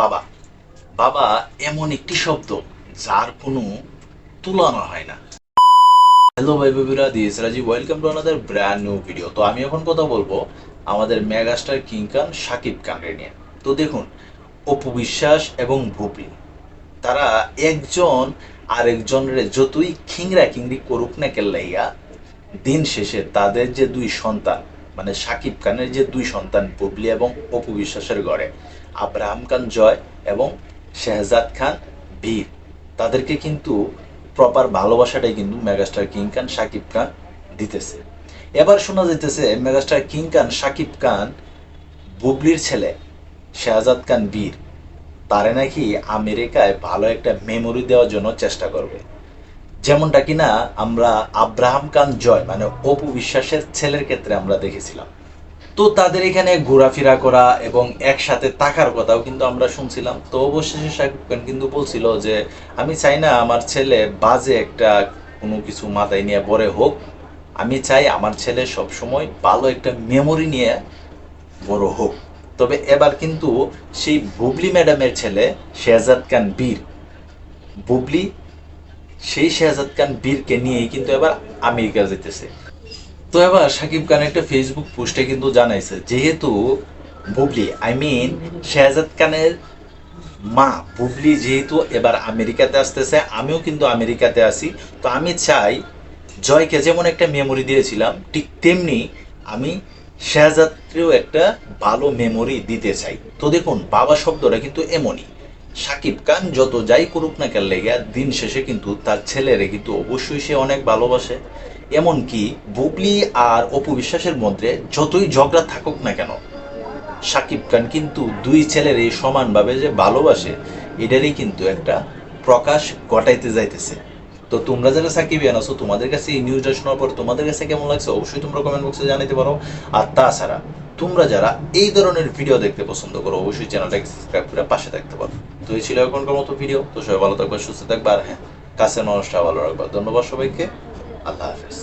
বাবা বাবা এমন একটি শব্দ যার কোনো তুলনা হয় না। হ্যালো ভাই বেবিরা this Raji welcome to another brand new video তো আমি এখন কথা বলব আমাদের মেগাস্টার কিং খান সাকিব খানকে নিয়ে। তো দেখুন, অপু বিশ্বাস এবং ভুপি, তারা একজন আরেকজনের যতই খিংরা খিংরি করুক না কেল্লাইয়া দিন শেষে তাদের যে দুই সন্তান মানে সাকিব খানের যে দুই সন্তান, বুবলি এবং অপু বিশ্বাসের ঘরে। আব্রাহাম খান জয় এবং শেহজাদ খান বীর। তাদেরকে কিন্তু প্রপার ভালোবাসাটাই কিন্তু মেগাস্টার কিং খান সাকিব খান দিতেছে। এবার শোনা যাইতেছে মেগাস্টার কিং খান সাকিব খান বুবলির ছেলে, শেহজাদ খান বীর। তারে নাকি আমেরিকায় ভালো একটা মেমোরি দেওয়ার জন্য চেষ্টা করবে। যেমনটা কিনা আমরা আব্রাহাম খান জয় মানে অপু বিশ্বাসের ছেলের ক্ষেত্রে আমরা দেখেছিলাম। তো তাদের এখানে ঘোরাফেরা করা এবং একসাথে থাকার কথাও কিন্তু আমরা শুনছিলাম। তো অবশেষে শাকিব খান কিন্তু বলছিল যে, আমি চাই না আমার ছেলে বাজে একটা কোনো কিছু মাথায় নিয়ে বড় হোক। আমি চাই আমার ছেলে সবসময় ভালো একটা মেমোরি নিয়ে বড় হোক। তবে এবার কিন্তু সেই বুবলি ম্যাডামের ছেলে শেহজাদ খান বীর, বুবলি সেই শেহজাদ খান বীরকে নিয়েই কিন্তু এবার আমেরিকা যেতেছে। তো এবার সাকিব খান একটা ফেসবুক পোস্টে কিন্তু জানাইছে, যেহেতু বুবলি আই মিন শেহজাদ খানের মা বুবলি যেহেতু এবার আমেরিকাতে আসতেছে, আমিও কিন্তু আমেরিকাতে আছি, তো আমি চাই জয়কে যেমন একটা মেমোরি দিয়েছিলাম, ঠিক তেমনি আমি শেহজাদকেও একটা ভালো মেমোরি দিতে চাই। তো দেখুন, বাবা শব্দটা কিন্তু এমনই। সাকিব খান যত যাই করুক না কেন লেগে দিন শেষে কিন্তু তার ছেলেরে কিন্তু অবশ্যই সে অনেক ভালোবাসে। এমনকি বুবলি আর অপু বিশ্বাসের মধ্যে যতই ঝগড়া থাকুক না কেন, সাকিব খান কিন্তু দুই ছেলের এই সমানভাবে যে ভালোবাসে, এটারই কিন্তু একটা প্রকাশ ঘটাইতে যাইতেছে। তো তোমরা যারা সাকিবিয়ান আছো, তোমাদের কাছে এই নিউজটা শোনার পর তোমাদের কাছে কেমন লাগছে? অবশ্যই তোমরা কমেন্ট বক্সে জানাতে পারো। আর তাছাড়া তোমরা যারা এই ধরনের ভিডিও দেখতে পছন্দ করো, অবশ্যই চ্যানেলটাকে সাবস্ক্রাইব করে পাশে থাকতে পারো। তো এই ছিল এখনকার মতো ভিডিও। তো সবাই ভালো থাকবে সুস্থ থাকবে আর হ্যাঁ কাছের মানুষটা ভালো রাখবা। ধন্যবাদ সবাইকে। আল্লাহ হাফেজ।